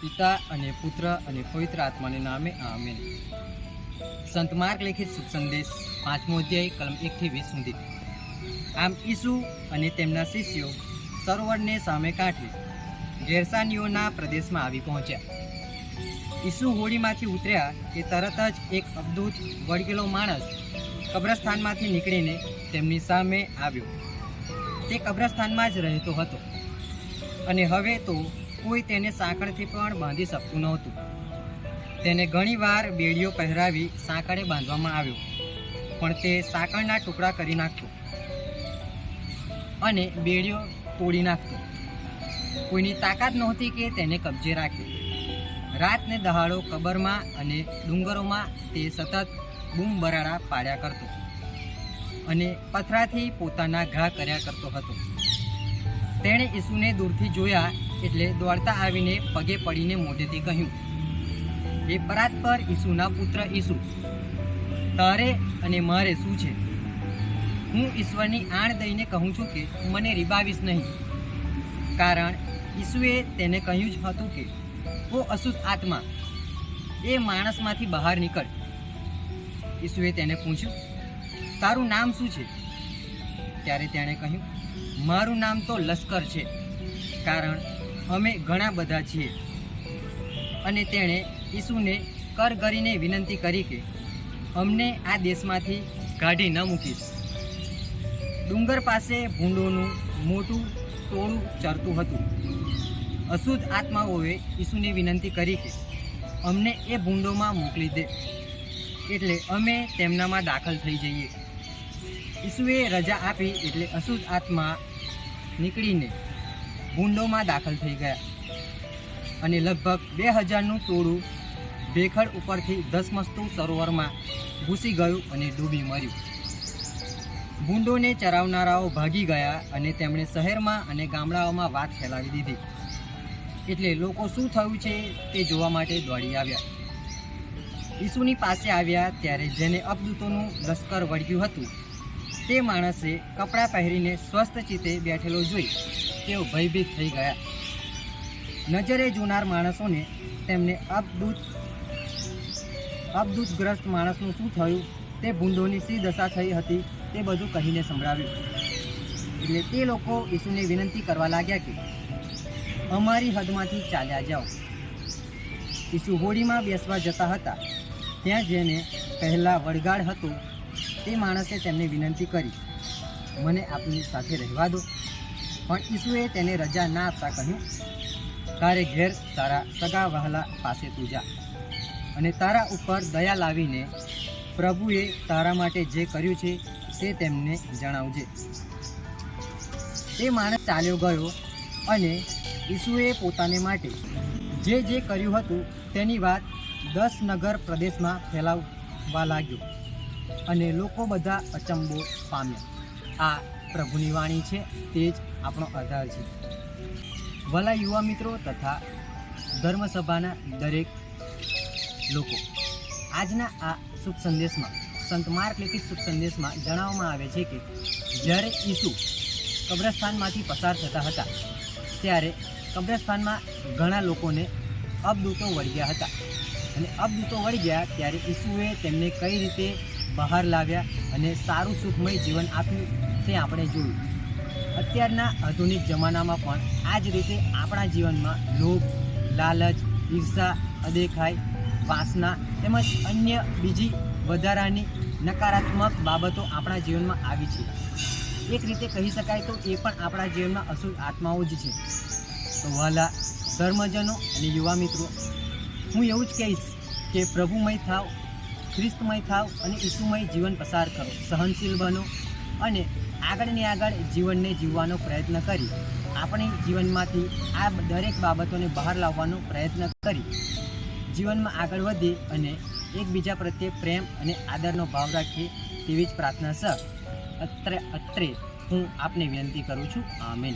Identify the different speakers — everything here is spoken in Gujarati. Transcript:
Speaker 1: પિતા અને પુત્ર અને પવિત્ર આત્માને નામે આમેન. સંત માર્ગ લેખિત શુભ સંદેશ, પાંચમો અધ્યાય, કલમ એકથી વીસ સુધી. આમ ઈસુ અને તેમના શિષ્યો સરોવરને સામે કાંઠે ગેરસાનીઓના પ્રદેશમાં આવી પહોંચ્યા. ઈસુ હોડીમાંથી ઉતર્યા કે તરત જ એક અબદૂત વળગેલો માણસ કબ્રસ્તાનમાંથી નીકળીને તેમની સામે આવ્યો. તે કબ્રસ્તાનમાં જ રહેતો હતો. અને હવે તો કોઈ તેને સાંકળથી પણ બાંધી શકતું નહોતું. તેને ઘણીવાર બેડીઓ પહેરાવી સાંકળે બાંધવામાં આવ્યો, પણ તે સાંકળના ટુકડા કરી નાખતો અને બેડીઓ તોડી નાખતો. કોઈની તાકાત નહોતી કે તેને કબજે રાખે. રાતને દહાડો કબરમાં અને ડુંગરોમાં તે સતત બૂમ બરાડા પાડ્યા કરતો અને પથરાથી પોતાના ઘા કર્યા કરતો હતો. તેણે ઈસુને દૂરથી જોયા એટલે દોડતા આવીને પગે પડીને મોઢેથી કહ્યું, એ પરાત પર ઈસુના પુત્ર ઈસુ. તારે અને મારે શું છે? હું ઈશ્વરની આણ દઈને કહું છું કે મને રીબાવીશ નહીં. કારણ ઈસુએ તેને કહ્યું જ હતું કે, ઓ અશુદ્ધ આત્મા, એ માણસમાંથી બહાર નીકળ. ઈસુએ તેને પૂછ્યું, તારું નામ શું છે? ત્યારે તેણે કહ્યું મારું નામ તો લશ્કર છે, કારણ અમે ઘણા બધા છીએ. અને તેણે ઈસુને કર કરીને વિનંતી કરી કે અમને આ દેશમાંથી કાઢી ન મૂકીશ. ડુંગર પાસે ભૂંડોનું મોટું ટોળું ચરતું હતું. અશુદ્ધ આત્માઓએ ઈસુને વિનંતી કરી કે અમને એ ભૂંડોમાં મોકલી દે. એટલે અમે તેમનામાં દાખલ થઈ જઈએ. ઈસુએ રજા આપી એટલે અશુદ્ધ આત્મા નીકળીને ભૂંડોમાં દાખલ થઈ ગયા અને લગભગ બે હજારનું ટોળું ભેખડ ઉપરથી ધસમસતું સરોવરમાં ઘૂસી ગયું અને ડૂબી મર્યું. ભૂંડોને ચરાવનારાઓ ભાગી ગયા અને તેમણે શહેરમાં અને ગામડાઓમાં વાત ફેલાવી દીધી. એટલે લોકો શું થયું છે તે જોવા માટે દોડી આવ્યા. ઈસુની પાસે આવ્યા ત્યારે જેને અબદૂતોનું લશ્કર વળગ્યું હતું તે માણસે કપડાં પહેરીને સ્વસ્થ ચિત્તે બેઠેલો જોઈ તેઓ ભયભીત થઈ ગયા. નજરે જોનાર માણસોને તેમને અબદૂત અબદૂતગ્રસ્ત માણસનું શું થયું, તે ભૂંડોની સી દશા થઈ હતી તે બધું કહીને સંભળાવ્યું. એટલે તે લોકો ઈસુને વિનંતી કરવા લાગ્યા કે, અમારી હદમાંથી ચાલ્યા જાઓ. ઈસુ હોડીમાં બેસવા જતા હતા, ત્યાં જેને પહેલાં વડગાડ હતો તે માણસે તેમને વિનંતી કરી. મને આપની સાથે રહેવા દો. પણ ઈસુએ તેને રજા ના આપતા કહ્યું, તારે ઘેર તારા સગા વહાલા પાસે તું જા અને તારા ઉપર દયા લાવીને પ્રભુએ તારા માટે જે કર્યું છે તે તેમને જણાવજે. તે માણસ ચાલ્યો ગયો અને ઈસુએ પોતાને માટે જે જે કર્યું હતું તેની વાત દસ નગર પ્રદેશમાં ફેલાવવા લાગ્યો. અને લોકો બધા અચંબો પામ્યા. આ પ્રભુની વાણી છે, તે જ આપણો આધાર છે. વલા યુવા મિત્રો તથા ધર્મસભાના દરેક લોકો, આજના આ શુભ સંદેશમાં, સંત માર્ક લિખિત શુભ સંદેશમાં જણાવવામાં આવે છે કે, જ્યારે ઈસુ કબ્રસ્તાનમાંથી પસાર થતા હતા, ત્યારે કબ્રસ્તાનમાં ઘણા લોકોને અબદૂતો વળગ્યા હતા. અને અબદૂતો વળી ગયા ત્યારે ઈસુએ તેમને કઈ રીતે બહાર લાવ્યા અને સારું સુખમય જીવન આપ્યું તે આપણે જોયું. અત્યારના આધુનિક જમાનામાં પણ આ જ રીતે આપણા જીવનમાં લોભ, લાલચ, ઈર્ષા અદેખાઈ વાસના તેમજ અન્ય બીજી વધારાની નકારાત્મક બાબતો આપણા જીવનમાં આવી છે. એક રીતે કહી શકાય તો એ પણ આપણા જીવનમાં અશુદ્ધ આત્માઓ જ છે. તો વહાલા ધર્મજનો અને યુવા મિત્રો, હું એવું જ કહીશ કે પ્રભુમય થાવ ખ્રિસ્તમય થાવ અને ઈસુમય જીવન પસાર કરો. સહનશીલ બનો અને આગળને આગળ જીવનને જીવવાનો પ્રયત્ન કરી. આપણે જીવનમાંથી આ દરેક બાબતોને બહાર લાવવાનો પ્રયત્ન કરી. જીવનમાં આગળ વધીએ અને એકબીજા પ્રત્યે પ્રેમ અને આદરનો ભાવ રાખીએ તેવી જ પ્રાર્થના સહ અત્રે અત્રે હું આપને વિનંતી કરું છું. આમીન.